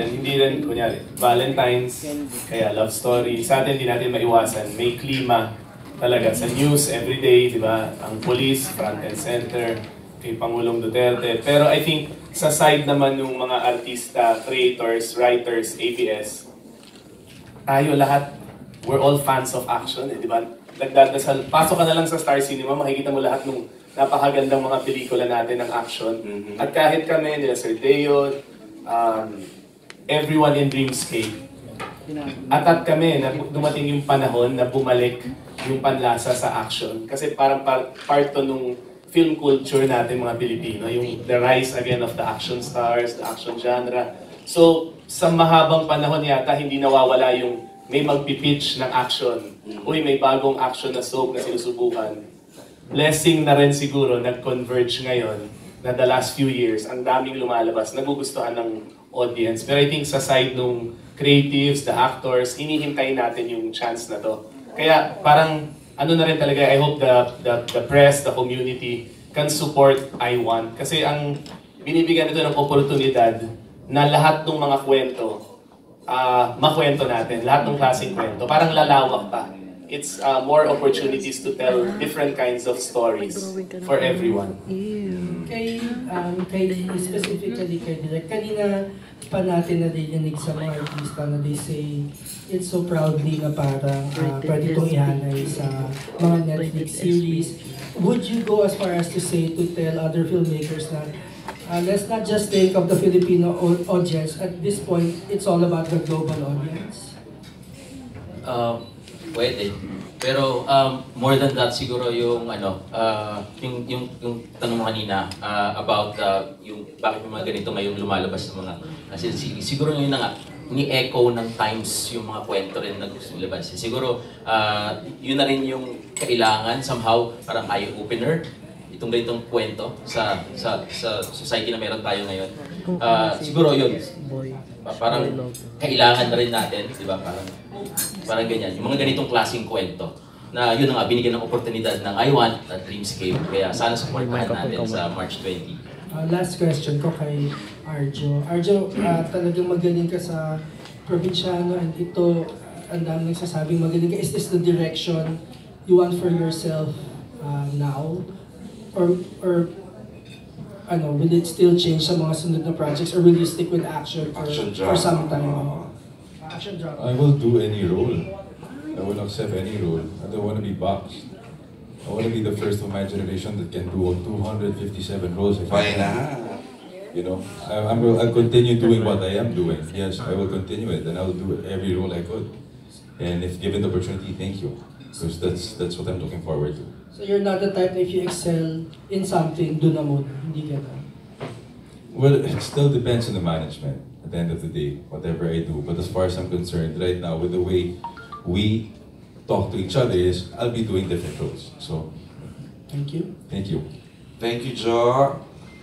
Hindi rin, kunyari, Valentine's, kaya love story. Sa atin, hindi natin maiwasan. May klima talaga sa news everyday, di ba? Ang police, front and center, kay Pangulong Duterte. Pero I think sa side naman ng mga artista, creators, writers, ABS, tayo lahat, we're all fans of action, eh, di ba? Nagdadasal, pasok ka na lang sa Star Cinema, makikita mo lahat ng napakagandang mga pelikula natin ng action. Mhm. At kahit kami, nila Sir Deo, um, everyone in Dreamscape, atat kami na dumating yung panahon na bumalik yung panlasa sa action. Kasi parang par- part to nung film culture natin mga Pilipino, yung the rise again of the action stars, the action genre. So, sa mahabang panahon yata, hindi nawawala yung may magpipitch ng action. Uy, may bagong action na soap na sinusubukan. Blessing na rin siguro, nag-converge ngayon na the last few years, ang daming lumalabas, nagugustuhan ng audience. Pero I think sa side nung creatives, the actors, hinihintay natin yung chance na to. Kaya parang ano na rin talaga, I hope the, the, the press, the community can support I Want. Kasi ang binibigyan nito ng oportunidad na lahat ng mga kwento, ah makwento natin, lahat ng klaseng kwento. Parang lalawak pa. It's uh, more opportunities to tell different kinds of stories for everyone. Kay, um, kay specifically kay Direk, kanina pa natin nadidinig sa mga artista na they say it's so proudly na parang uh, pwede itong ihanay sa mga Netflix series. Would you go as far as to say to tell other filmmakers na uh, let's not just think of the Filipino au- audience. At this point, it's all about the global audience. Um, pwede. Pero um, more than that siguro yung ano, uh, yung, yung, yung tanong mo kanina uh, about uh, yung bakit yung mga ganito ngayong lumalabas ng mga kasi siguro yun na nga ni-echo ng times yung mga kwento rin na gusto nilabas. Siguro uh, yun na rin yung kailangan somehow parang eye-opener itong ganitong kwento sa sa sa society na meron tayo ngayon. Uh, siguro yun. Pa- Parang kailangan na rin natin, di ba? Parang parang ganyan. Yung mga ganitong klaseng kwento na yun na nga, binigyan ng oportunidad ng I Want at Dreamscape. Kaya sana supportahan natin sa March 20. Uh, last question ko kay Arjo. Arjo, uh, talagang magaling ka sa probinsyano and ito, uh, ang dami nagsasabing magaling ka. Is this the direction you want for yourself uh, now? Or, or ano, will it still change sa mga sunod na projects or will you stick with action for, Action for some time? Uh, action drama. I will do any role. I will accept any role. I don't want to be boxed. I want to be the first of my generation that can do 257 roles. if I can. not? You know, I, I will I'll continue doing what I am doing. Yes, I will continue it, and I will do every role I could. And if given the opportunity, thank you, because that's that's what I'm looking forward to. So you're not the type na if you excel in something, do na muna. Hindi ka na. Well, it still depends on the management at the end of the day, whatever I do. But as far as I'm concerned, right now, with the way we talk to each other, is I'll be doing different roles. So, Thank you. thank you. Thank you, Jo.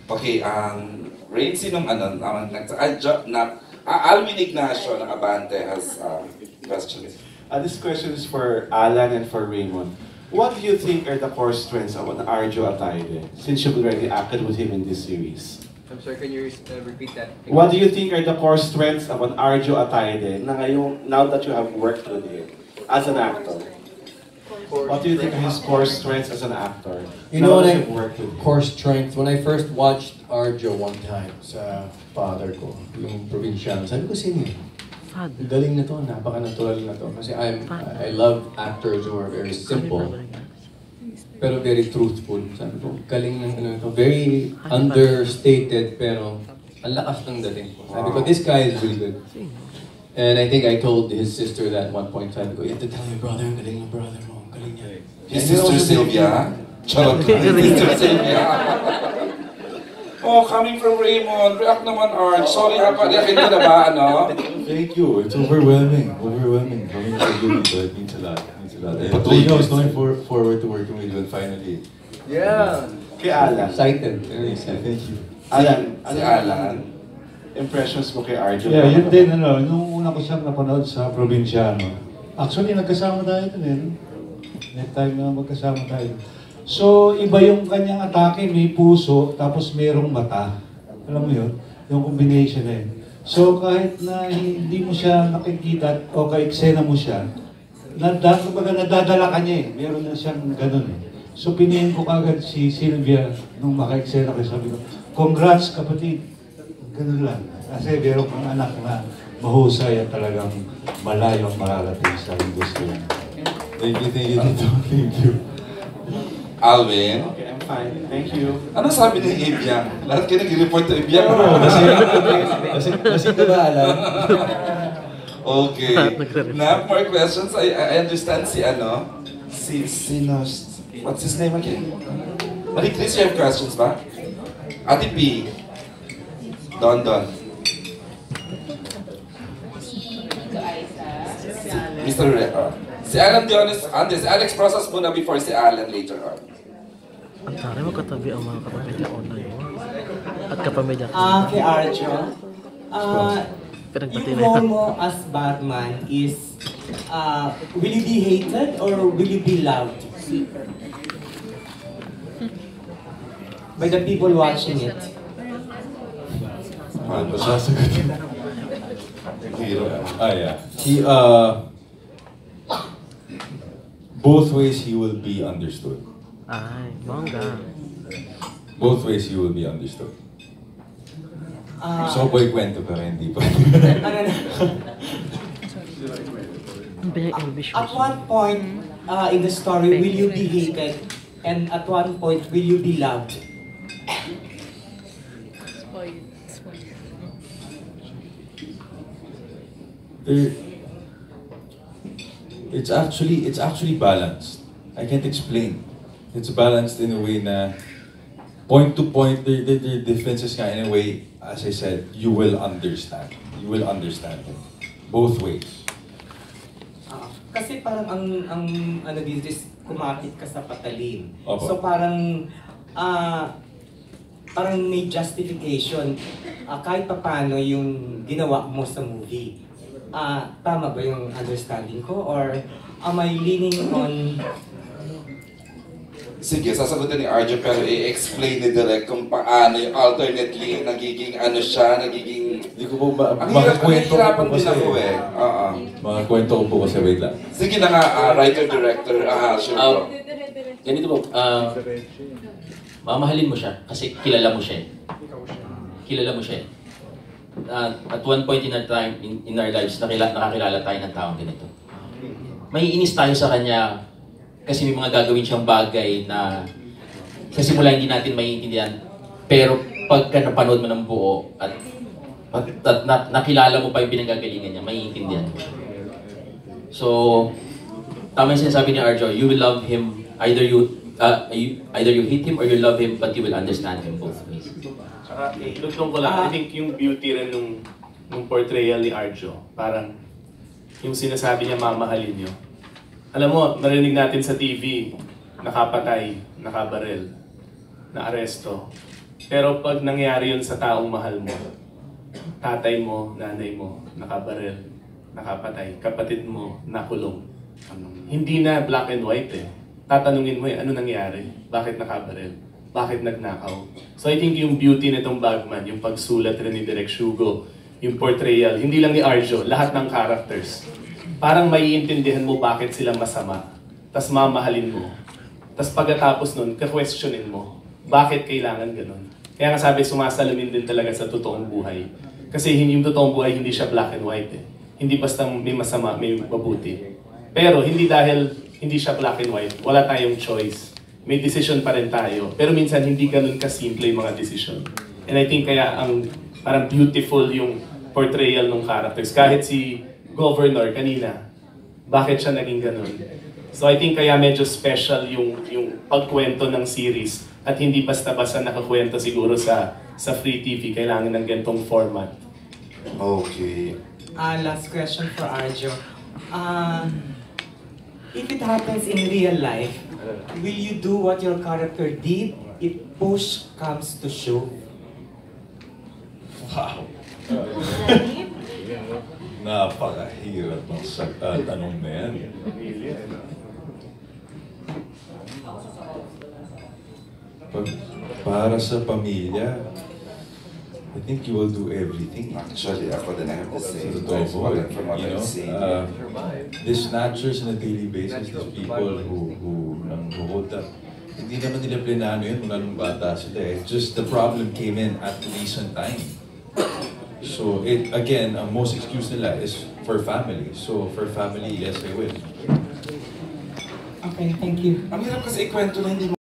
Okay, ang Rain, sinong ano, ang nag ah, Jo, na, ah, Alvin Ignacio ng Abante has um, questions. Uh, this question is for Alan and for Raymond. What do you think are the core strengths of an Arjo Ataide, since you've already acted with him in this series? I'm sorry, can you uh, repeat that? What do you think are the core strengths of an Arjo Ataide na ngayong, now that you have worked with him as an actor? What do you think are his core strengths as an actor? You know what I, worked with core strength, when I first watched Arjo one time sa father ko, yung probinsyano, sabi ko, sino yun? Galing na to, napaka-natural na to. Kasi I'm, I love actors who are very simple, pero very truthful. Sabi ko, galing ng ano to. Very understated, pero ang lakas ng dating ko. Sabi ko, this guy is really good. And I think I told his sister that at one point, sabi ko, you have to tell your brother, ang galing ng brother mo, ang galing niya. His sister also did- Sylvia. Charot. Sister Sylvia. oh, coming from Raymond, react naman, Art. Sorry ha, paliakin mo na ba, ano? Thank you. It's overwhelming. Overwhelming. Coming from you, but it means a lot. It means a lot. And Patuloy I was ka. looking for, forward to working with you and finally. Yeah. Kay Alan. Excited. Very excited. Thank you. Alan, Si Alan. impressions mo kay Arjo? Yeah, yun din, ano, nung una ko siyang napanood sa probinsyano. Actually, nagkasama tayo dun eh. May time na magkasama tayo. So, iba yung kanyang atake, may puso, tapos merong mata. Alam mo yun? Yung combination na yun. So kahit na hindi mo siya nakikita o ka-eksena mo siya, nada, kumbaga nadadala ka niya eh. Meron na siyang ganun eh. So pinihin ko kagad si Sylvia nung maka-eksena ko. Sabi ko, congrats kapatid. Ganun lang. Kasi meron kang anak na mahusay at talagang malayo ang mararating sa industriya. Thank you, thank you, Tito. Thank you. Alvin, Okay, I'm fine. Thank you. ano sabi ni Ibiang? Lahat kayo nag-report to Ibiang. Oo, kasi, kasi, kasi ko na alam. Okay. Now, more questions. I, I understand si ano, si, sino, what's his name again? Marie Chris, you have questions ba? Ate P. Don Don. Mr. Re, uh, si Alan Dionis, ande, si Alex Rosas muna before si Alan later on. Ang taray magkatabi ang mga kapamilya online mo. At kapamilya ko. Ah, kay Arjo. Ah, Pinagbati yung na role yan. mo as Batman is, ah, will you be hated or will you be loved? By the people watching it. Paano sasagutin? Hero. Ah, yeah. He, uh, both ways he will be understood. Ay, bongga. Both ways you will be understood. Ah, So, boy, kwento pero hindi pa. ano na? Ang bilang ambitious. At one point uh, in the story, will you be hated? And at one point, will you be loved? there, it's actually it's actually balanced. I can't explain. It's balanced in a way na point to point, the, the, the differences nga in a way, as I said, you will understand. You will understand it. Both ways. Ah, kasi parang ang ang ano dito is kumapit ka sa patalim. Opo. So parang ah parang may justification ah, kahit papaano yung ginawa mo sa movie. Ah, tama ba yung understanding ko or am I leaning on Sige, sasagutin ni Arjo pero i-explain ni Direk kung paano yung alternately nagiging ano siya, nagiging... Hindi ko po ba, Ang mga hirap, ang hirapan po din ako eh. Oo. Mga kwento ko po kasi, wait lang. Sige na nga, ah, writer-director, ah, sure Ah, bro. ganito po, ah, mamahalin mo siya kasi kilala mo siya eh. Kilala mo siya eh. Ah, at one point in our time, in, in our lives, nakila, nakakilala tayo ng taong ganito. May inis tayo sa kanya kasi may mga gagawin siyang bagay na sa simula hindi natin maiintindihan. Pero pagka napanood mo ng buo at, at, at na, nakilala mo pa yung pinanggagalingan niya, maiintindihan mo. So, tama yung sinasabi ni Arjo, you will love him, either you, uh, you either you hate him or you love him, but you will understand him both ways. Saka, ilugtong ko lang, I think yung beauty rin nung, nung portrayal ni Arjo, parang yung sinasabi niya mamahalin niyo. Alam mo, narinig natin sa TV, nakapatay, nakabaril, na-aresto. Pero pag nangyari yun sa taong mahal mo, tatay mo, nanay mo, nakabaril, nakapatay, kapatid mo, nakulong. Hindi na black and white eh. Tatanungin mo eh, ano nangyari? Bakit nakabaril? Bakit nagnakaw? So I think yung beauty nitong Bagman, yung pagsulat rin ni Direk Shugo, yung portrayal, hindi lang ni Arjo, lahat ng characters. Parang maiintindihan mo bakit sila masama. Tapos mamahalin mo. Tapos pagkatapos nun, ka-questionin mo, bakit kailangan ganun? Kaya nga sabi, sumasalamin din talaga sa totoong buhay. Kasi hindi yung totoong buhay, hindi siya black and white eh. Hindi basta may masama, may mabuti. Pero hindi dahil hindi siya black and white, wala tayong choice. May decision pa rin tayo. Pero minsan hindi ganun kasimple yung mga decision. And I think kaya ang parang beautiful yung portrayal ng characters. Kahit si Governor kanina, bakit siya naging ganun? So I think kaya medyo special yung yung pagkwento ng series at hindi basta-basta nakakwento siguro sa sa free TV. Kailangan ng ganitong format. Okay. Ah, last question for Arjo. Ah, if it happens in real life, will you do what your character did if push comes to shove? Wow. Napakahirap ng sa uh, tanong na yan. Pag, para sa pamilya, I think you will do everything. Actually, ako din I have the Sa same. totoo po, you know, uh, these snatchers on a daily basis, these people who, who, um, who hold up, hindi naman nila plinano yun mula nung bata sila eh. Just the problem came in at recent time. So, it, again, ang most excuse nila is for family. So, for family, yes, I will. Okay, thank you. Ang hirap kasi ikwento na hindi